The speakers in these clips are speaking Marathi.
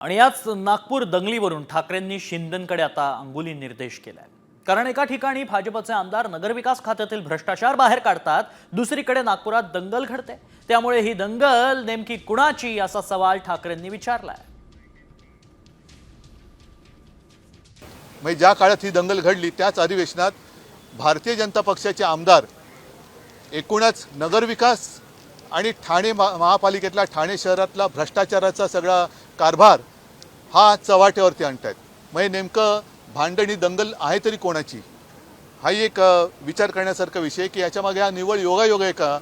आणि याच नागपूर दंगलीवरून ठाकरेंनी शिंदेकडे आता अंगुली निर्देश केलाय. कारण एका ठिकाणी भाजपचे आमदार नगरविकास खात्यातील भ्रष्टाचार बाहेर काढतात दुसरीकडे नागपुरात दंगल घडते. त्यामुळे ही दंगल नेमकी कुणाची असा सवाल ठाकरेंनी विचारलाय. म्हणजे ज्या काळात ही दंगल घडली त्याच अधिवेशनात भारतीय जनता पक्षाचे आमदार एकूणच नगरविकास आणि ठाणे महापालिकेतला ठाणे शहरातला भ्रष्टाचाराचा सगळा कारभार हा चव्हाट्यावरती आणतायत. म्हणजे नेमकं भांडणी दंगल आहे तरी कोणाची? हाही एक विचार करण्यासारखा विषय की याच्यामागे हा निव्वळ योगायोग आहे का?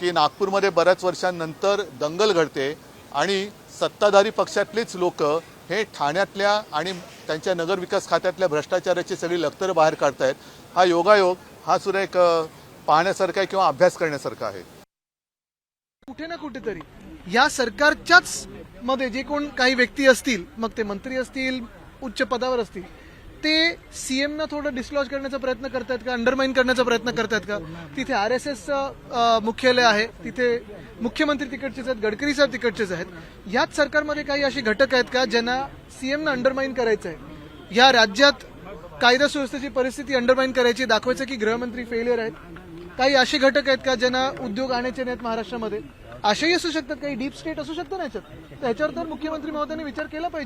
की नागपूरमध्ये बऱ्याच वर्षांनंतर दंगल घडते आणि सत्ताधारी पक्षातलेच लोक हे ठाण्यातल्या आणि त्यांच्या नगरविकास खात्यातल्या भ्रष्टाचाराची सगळी लखतर बाहेर काढतायत. हा योगायोग हा सुद्धा एक पाहण्यासारखा आहे किंवा अभ्यास करण्यासारखा आहे. कुठे ना कुठेतरी या सरकारच्याच मध्ये जे कोण काही व्यक्ती असतील मग ते मंत्री असतील उच्च पदावर असतील ते सीएमना थोडं डिस्लॉज करण्याचा प्रयत्न करतायत का? अंडरमाइन करण्याचा प्रयत्न करतायत का? तिथे आर एस एसचं मुख्यालय आहे. तिथे मुख्यमंत्री तिकडचेच आहेत गडकरी साहेब तिकडचेच आहेत. याच सरकारमध्ये काही असे घटक आहेत का ज्यांना सीएमना अंडरमाइन करायचं आहे या राज्यात कायदा सुव्यवस्थेची परिस्थिती अंडरमाइन करायची दाखवायचं की गृहमंत्री फेलियर आहेत. काही असे घटक आहेत का ज्यांना उद्योग आणायचे नाहीत महाराष्ट्रामध्ये? असेही असू शकतात काही डीप स्टेट असू शकतं ना याच्यात? तर याच्यावर तर मुख्यमंत्री महोदयांनी विचार केला पाहिजे.